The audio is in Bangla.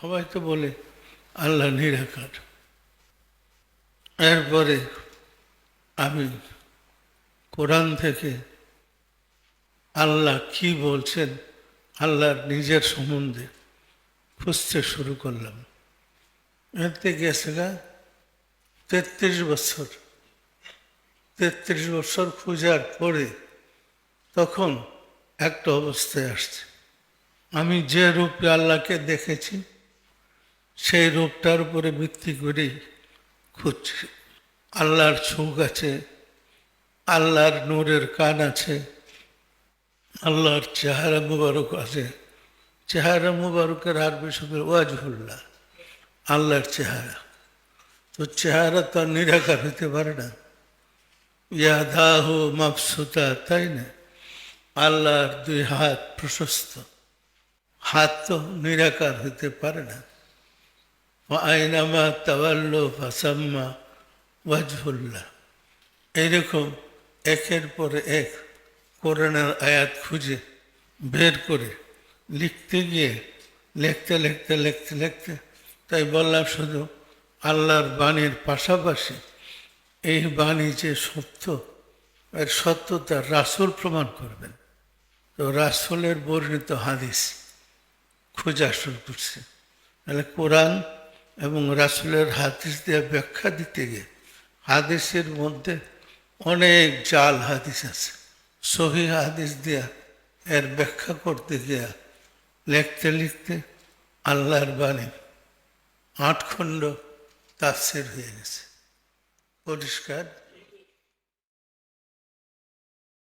সবাই তো বলে, আল্লাহ নিরাকার। এরপরে আমি কোরআন থেকে আল্লাহ কি বলছেন আল্লাহর নিজের সম্বন্ধে খুঁজতে শুরু করলাম। এতে গেছে তেত্রিশ বছর। তেত্রিশ বছর খোঁজার পরে তখন একটা অবস্থায় আসছে। আমি যে রূপে আল্লাহকে দেখেছি সেই রোগটার উপরে ভিত্তি করেই খুঁজছে। আল্লাহর চোখ আছে, আল্লাহর নূরের কান আছে, আল্লাহর চেহারা মুবারক আছে। চেহারা মুবারকের আরবি শব্দ ওয়াজহুল্লাহ, আল্লাহর চেহারা। তো চেহারা তো আর নিরাকার হতে পারে না। ইয়াদাহ মাপসুতা তাই না? আল্লাহর দুই হাত প্রশস্ত। হাত তো নিরাকার হতে পারে না। আইনামা তাওয়াল্ল ফাসাম্মা ওয়াজহুল্লাহ। এইরকম একের পরে এক কোরআনের আয়াত খুঁজে বের করে লিখতে গিয়ে লিখতে লিখতে লিখতে লিখতে তাই বললাম শুধু আল্লাহর বাণীর পাশাপাশি এই বাণী যে সত্য, এর সত্যতা রাসুল প্রমাণ করবেন। তো রাসুলের বর্ণিত হাদিস খোঁজা শুরু করছে। তাহলে কোরআন এবং রাসুলের হাদিস দিয়ে ব্যাখ্যা দিতে গিয়ে হাদিসের মধ্যে অনেক জাল হাদিস আছে। সহি হাদিস দেয়া এর ব্যাখ্যা করতে গিয়া লিখতে লিখতে আল্লাহর বাণী আট খণ্ড হয়ে গেছে। পরিষ্কার?